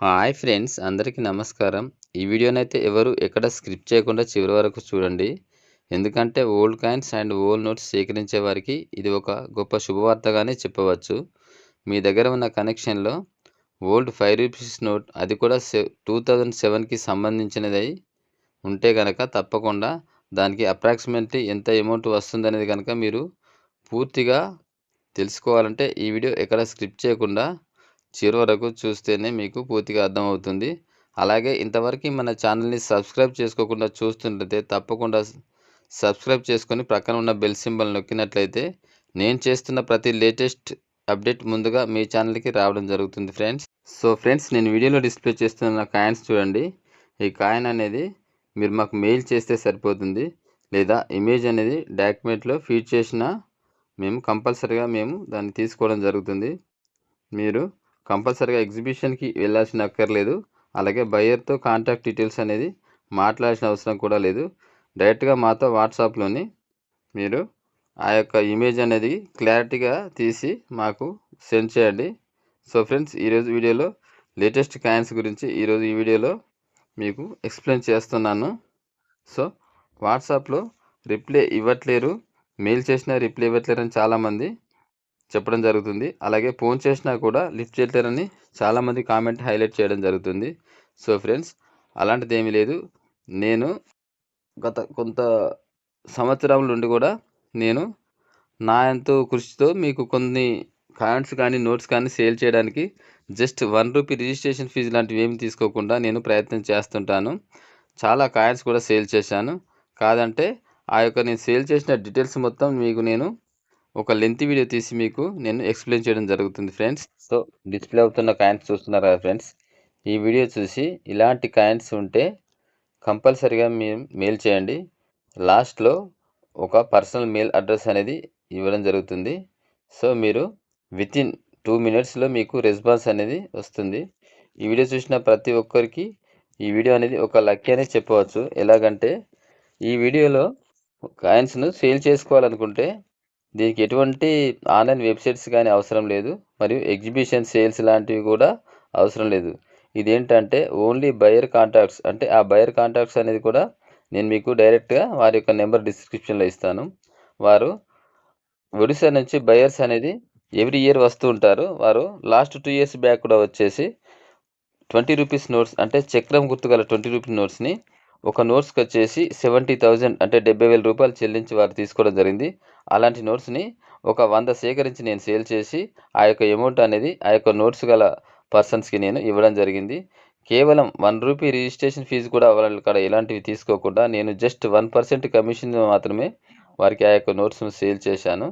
Hi friends అందరికీ నమస్కారం. ఈ వీడియోనైతే ఎవరు ఎక్కడ స్క్రిప్ట్ చేయకుండా చివరి వరకు చూడండి. ఎందుకంటే old coins and old notes సేకరించే వారికి ఇది ఒక గొప్ప శుభవార్తగానే చెప్పవచ్చు. మీ దగ్గర ఉన్న కనెక్షన్లో ఓల్డ్ ఫైవ్ రూపీస్ నోట్ అది కూడా సె టూ థౌజండ్ సెవెన్కి సంబంధించినదై ఉంటే కనుక తప్పకుండా దానికి అప్రాక్సిమేట్లీ ఎంత అమౌంట్ వస్తుందనేది కనుక మీరు పూర్తిగా తెలుసుకోవాలంటే ఈ వీడియో ఎక్కడ స్క్రిప్ట్ చేయకుండా చివరి వరకు చూస్తేనే మీకు పూర్తిగా అర్థమవుతుంది. అలాగే ఇంతవరకు మన ఛానల్ని సబ్స్క్రైబ్ చేసుకోకుండా చూస్తుంటే తప్పకుండా సబ్స్క్రైబ్ చేసుకొని ప్రక్కన ఉన్న బెల్ సింబల్ నొక్కినట్లయితే నేను చేస్తున్న ప్రతి లేటెస్ట్ అప్డేట్ ముందుగా మీ ఛానల్కి రావడం జరుగుతుంది ఫ్రెండ్స్. సో ఫ్రెండ్స్ నేను వీడియోలో డిస్ప్లే చేస్తున్న కాయిన్స్ చూడండి. ఈ కాయిన్ అనేది మీరు మాకు మెయిల్ చేస్తే సరిపోతుంది. లేదా ఇమేజ్ అనేది డాక్యుమెంట్లో ఫీడ్ చేసిన మేము కంపల్సరీగా మేము దాన్ని తీసుకోవడం జరుగుతుంది. మీరు కంపల్సరీగా ఎగ్జిబిషన్కి వెళ్ళాల్సిన అక్కర్లేదు అలాగే బయ్యర్తో కాంటాక్ట్ డీటెయిల్స్ అనేది మాట్లాడాల్సిన అవసరం కూడా లేదు. డైరెక్ట్గా మాతో వాట్సాప్లోని మీరు ఆ యొక్క ఇమేజ్ అనేది క్లారిటీగా తీసి మాకు సెండ్ చేయండి. సో ఫ్రెండ్స్ ఈరోజు వీడియోలో లేటెస్ట్ కాయిన్స్ గురించి ఈరోజు ఈ వీడియోలో మీకు ఎక్స్ప్లెయిన్ చేస్తున్నాను. సో వాట్సాప్లో రిప్లై ఇవ్వట్లేరు. మెయిల్ చేసినా రిప్లై ఇవ్వట్లేరు అని చాలామంది చెప్పడం జరుగుతుంది. అలాగే ఫోన్ చేసినా కూడా లిఫ్ట్ చేయలేరని చాలామంది కామెంట్ హైలైట్ చేయడం జరుగుతుంది. సో ఫ్రెండ్స్ అలాంటిది ఏమీ లేదు. నేను గత కొంత సంవత్సరం నుండి కూడా నేను నా ఎంతో కృషితో మీకు కొన్ని కాయిన్స్ కానీ నోట్స్ కానీ సేల్ చేయడానికి just one rupee registration fee లాంటివి ఏమి తీసుకోకుండా నేను ప్రయత్నం చేస్తుంటాను. చాలా కాయిన్స్ కూడా సేల్ చేశాను. కాదంటే ఆ యొక్క నేను సేల్ చేసిన డీటెయిల్స్ మొత్తం మీకు నేను ఒక లెంత్ వీడియో తీసి మీకు నేను ఎక్స్ప్లెయిన్ చేయడం జరుగుతుంది ఫ్రెండ్స్ సో డిస్ప్లే అవుతున్న కాయిన్స్ చూస్తున్నారు కదా ఫ్రెండ్స్ ఈ వీడియో చూసి ఇలాంటి కాయిన్స్ ఉంటే కంపల్సరిగా మేము మెయిల్ చేయండి. లాస్ట్లో ఒక పర్సనల్ మెయిల్ అడ్రస్ అనేది ఇవ్వడం జరుగుతుంది. సో మీరు విత్ ఇన్ టూ మినిట్స్లో మీకు రెస్పాన్స్ అనేది వస్తుంది. ఈ వీడియో చూసిన ప్రతి ఒక్కరికి ఈ వీడియో అనేది ఒక లక్కీ అనేది చెప్పవచ్చు. ఎలాగంటే ఈ వీడియోలో కాయిన్స్ను సేల్ చేసుకోవాలనుకుంటే దీనికి ఎటువంటి ఆన్లైన్ వెబ్సైట్స్ కానీ అవసరం లేదు. మరియు ఎగ్జిబిషన్ సేల్స్ లాంటివి కూడా అవసరం లేదు. ఇదేంటంటే ఓన్లీ బయర్ కాంటాక్ట్స్ అంటే ఆ బయర్ కాంటాక్ట్స్ అనేది కూడా నేను మీకు డైరెక్ట్గా వారి యొక్క నెంబర్ డిస్క్రిప్షన్లో ఇస్తాను. వారు ఒడిశా నుంచి బయర్స్ అనేది ఎవ్రీ ఇయర్ వస్తూ ఉంటారు. వారు లాస్ట్ టూ ఇయర్స్ బ్యాక్ కూడా వచ్చేసి ట్వంటీ రూపీస్ నోట్స్ అంటే చక్రం గుర్తుగల ట్వంటీ రూపీస్ నోట్స్ని ఒక నోట్స్కి వచ్చేసి సెవెంటీ థౌజండ్ అంటే డెబ్బై వేల రూపాయలు చెల్లించి వారు తీసుకోవడం జరిగింది. అలాంటి నోట్స్ని ఒక వంద సేకరించి నేను సేల్ చేసి ఆ యొక్క అమౌంట్ అనేది ఆ యొక్క నోట్స్ గల పర్సన్స్కి నేను ఇవ్వడం జరిగింది. కేవలం వన్ రూపీ రిజిస్ట్రేషన్ ఫీజు కూడా వాళ్ళ కాడ ఎలాంటివి తీసుకోకుండా నేను జస్ట్ వన్ పర్సెంట్ కమిషన్ మాత్రమే వారికి ఆ యొక్క నోట్స్ను సేల్ చేశాను.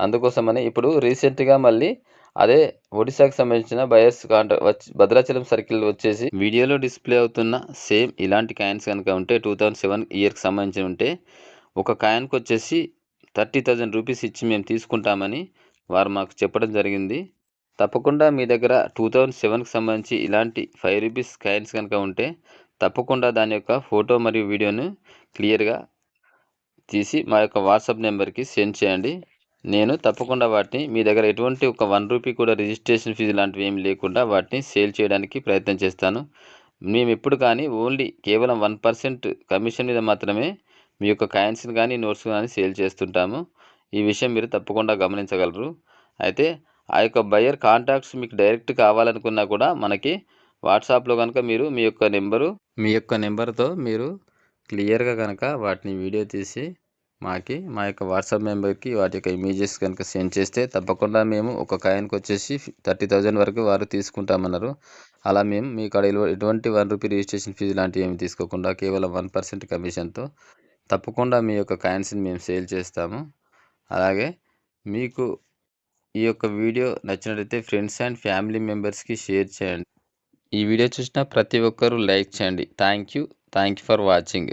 అందుకోసమని ఇప్పుడు రీసెంట్గా మళ్ళీ అదే ఒడిశాకు సంబంధించిన బయస్ కాంట్రా వచ్చి భద్రాచలం సర్కిల్ వచ్చేసి వీడియోలో డిస్ప్లే అవుతున్న సేమ్ ఇలాంటి కాయిన్స్ కనుక ఉంటే టూ థౌజండ్ సెవెన్ ఇయర్కి సంబంధించి ఉంటే ఒక కాయిన్కి వచ్చేసి థర్టీ థౌజండ్ రూపీస్ ఇచ్చి మేము తీసుకుంటామని వారు మాకు చెప్పడం జరిగింది. తప్పకుండా మీ దగ్గర టూ థౌజండ్ సెవెన్కి సంబంధించి ఇలాంటి ఫైవ్ రూపీస్ కాయిన్స్ కనుక ఉంటే తప్పకుండా దాని యొక్క ఫోటో మరియు వీడియోను క్లియర్గా తీసి మా యొక్క వాట్సాప్ నెంబర్కి సెండ్ చేయండి. నేను తప్పకుండా వాటిని మీ దగ్గర ఎటువంటి ఒక వన్ రూపీ కూడా రిజిస్ట్రేషన్ ఫీజు లాంటివి ఏమి లేకుండా వాటిని సేల్ చేయడానికి ప్రయత్నం చేస్తాను. మేము ఎప్పుడు కానీ ఓన్లీ కేవలం వన్ పర్సెంట్ కమిషన్ మీద మాత్రమే మీ యొక్క కాయిన్స్ని కానీ నోట్స్ కానీ సేల్ చేస్తుంటాము. ఈ విషయం మీరు తప్పకుండా గమనించగలరు. అయితే ఆ యొక్క బయర్ కాంటాక్ట్స్ మీకు డైరెక్ట్ కావాలనుకున్నా కూడా మనకి వాట్సాప్లో కనుక మీరు మీ యొక్క నెంబరు మీ యొక్క నెంబర్తో మీరు క్లియర్గా కనుక వాటిని వీడియో తీసి మాకి మా యొక్క వాట్సాప్ మెంబర్కి వాటి యొక్క ఇమేజెస్ కనుక సెండ్ చేస్తే తప్పకుండా మేము ఒక కాయిన్కి వచ్చేసి థర్టీ థౌజండ్ వరకు వారు తీసుకుంటామన్నారు. అలా మేము మీ కాడ ఎటువంటి వన్ రూపీ రిజిస్ట్రేషన్ ఫీజు లాంటివి ఏమి తీసుకోకుండా కేవలం వన్ పర్సెంట్ కమిషన్తో తప్పకుండా మీ యొక్క కాయిన్స్ని మేము సేల్ చేస్తాము. అలాగే మీకు ఈ యొక్క వీడియో నచ్చినట్లయితే ఫ్రెండ్స్ అండ్ ఫ్యామిలీ మెంబర్స్కి షేర్ చేయండి. ఈ వీడియో చూసిన ప్రతి ఒక్కరూ లైక్ చేయండి. Thank you thank you for watching.